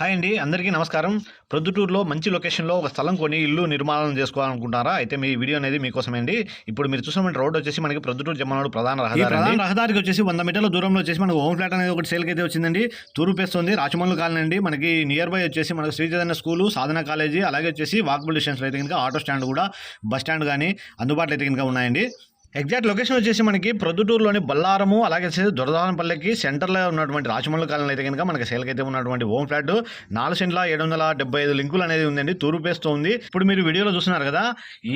Hi అండి అందరికీ నమస్కారం. ప్రొద్దుటూరులో మంచి లొకేషన్లో ఒక స్థలం కొని ఇల్లు నిర్మాణం చేసుకోవాలనుకుంటారా అయితే మీ వీడియో అనేది మీకోసమే అండి. ఇప్పుడు మీరు చూసిన రోడ్ వచ్చేసి మనకి ప్రొద్దుటూరు జమ్మనాడు ప్రధాన రహదారి ప్రధాన రహదారికి వచ్చేసి వంద మీటర్ల దూరంలో వచ్చేసి మనకు హోమ్ ఫ్లాట్ అనేది ఒకటి సేల్కి అయితే వచ్చిందండి. తూరుపేస్తుంది రాచమల్లు కాలనీ అండి. మనకి నియర్ బై వచ్చేసి మనకు శ్రీ చైతన్య స్కూలు సాధన కాలేజీ అలాగే వచ్చేసి వాకబుల్ డిస్టెన్స్లో అయితే కనుక ఆటో స్టాండ్ కూడా బస్ స్టాండ్ కానీ అందుబాటులో అయితే కనుక ఉన్నాయండి. ఎగ్జాక్ట్ లొకేషన్ వచ్చేసి మనకి ప్రొద్దుటూరులోని బల్లారము అలాగే వచ్చేసి దొరదానపల్లికి సెంటర్లో ఉన్నటువంటి రాచమల్లి కాలనీ అయితే కనుక మనకి సేల్కి అయితే ఉన్నటువంటి హోమ్ ఫ్లాట్ నాలుగు సెంట్ల ఏడు వందల డెబ్బై ఐదు లింకులు అనేది ఉందండి. తూరుపేస్తూ ఉంది ఇప్పుడు మీరు వీడియోలో చూస్తున్నారు కదా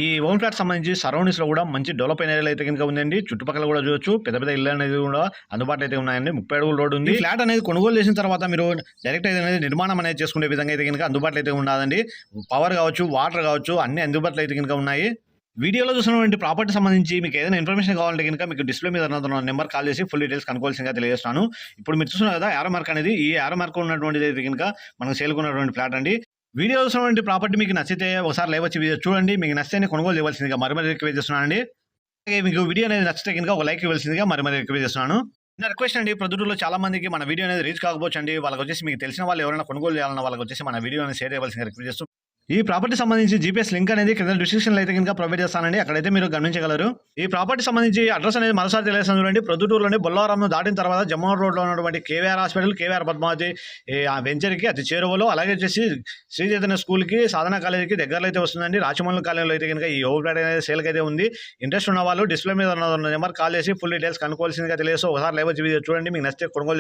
ఈ హోమ్ ఫ్లాట్ సంబంధించి సరౌండింగ్స్లో కూడా మంచి డెవలప్ అయిన ఏరియాలో అయితే కనుక ఉందండి. చుట్టుపక్కల కూడా చూడొచ్చు. పెద్ద పెద్ద ఇల్లు అనేది కూడా అందుబాటులో అయితే ఉన్నాయండి. ముప్పై అడుగుల రోడ్డు ఉంది. ఫ్లాట్ అనేది కొనుగోలు చేసిన తర్వాత మీరు డైరెక్ట్ అయితే అనేది నిర్మాణం అనేది చేసుకునే విధంగా అయితే కనుక అందుబాటులో అయితే ఉండదండి పవర్ కావచ్చు వాటర్ కావచ్చు అన్ని అందుబాటులో అయితే కనుక ఉన్నాయి. వీడియోలో చూసినటువంటి ప్రాపర్టీ సంబంధించి మీకు ఏదైనా ఇన్ఫర్మేషన్ కావాలంటే కనుక మీకు డిస్ప్లే మీద ఉన్న నెంబర్ కాల్ చేసి ఫుల్ డీటెయిల్స్ కనుకోవాల్సిందిగా తెలియజేస్తాను ఇప్పుడు మీరు చూస్తున్నారు కదా యారో మార్క్ అనేది ఈ యారో మార్క్ ఉన్నటువంటిది అయితే కనుక మనకు సేల్కున్నటువంటి ఫ్లాట్ అండి. వీడియో చూసినటువంటి ప్రాపర్టీ మీకు నచ్చితే ఒకసారి లైవ్ వచ్చి చూడండి. మీకు నచ్చితే కొనుగోలు చేయవలసిందిగా మరి మరి రిక్వెస్ట్ చేస్తున్నాను అండి అలాగే మీకు వీడియో అనేది నచ్చితే కనుక ఒక లైక్ ఇవ్వాల్సిందిగా మరి మరి రిక్వెస్ట్ చేస్తున్నాను. నా రిక్వెస్ట్ అండి ప్రొద్దుటూరులో చాలా మందికి మన వీడియో అనేది రీచ్ కాకపోవచ్చు అండి వాళ్ళకి వచ్చేసి మీకు తెలిసిన వాళ్ళు ఎవరైనా కొనుగోలు చేయాలన్న వాళ్ళకి వచ్చేసి మన వీడియో అనేది షేర్ చేయవలసిందిగా రిక్వెస్ట్ చేస్తూ ఈ ప్రాపర్టీ సంబంధించి జీపీఎస్ లింక్ అనేది కింద డిస్క్రిప్షన్లో అయితే కనుక ప్రొవైడ్ చేస్తానండి. అక్కడైతే మీరు గమనించగలరు. ఈ ప్రాపర్టీ సంబంధించి అడ్రస్ అనేది మరోసారి తెలియజేస్తాను చూడండి. ప్రొద్దుటూరులోని బొల్లవరంను దాటిన తర్వాత జమ్మూర్ రోడ్లో ఉన్నటువంటి కేవీఆర్ హాస్పిటల్ కేవీఆర్ పద్మావతి ఆ వెంచర్కి అతి చేరువలో అలాగే వచ్చేసి శ్రీ చైతన్య స్కూల్కి సాధన కాలేజీకి దగ్గరలో అయితే వస్తుందండి. రాచమల్లి కాలేజీలో అయితే కనుక ఈ ఓవర్ అనేది సేల్కి అయితే ఉంది. ఇంట్రెస్ట్ ఉన్న వాళ్ళు డిస్ప్లే మీద ఉన్న నెంబర్ కాల్ చేసి ఫుల్ డీటెయిల్స్ కనుక్కోవాల్సిందిగా తెలియజేస్తూ ఒకసారి లైవ్ చూడండి. మీకు నచ్చితే కొనుగోలు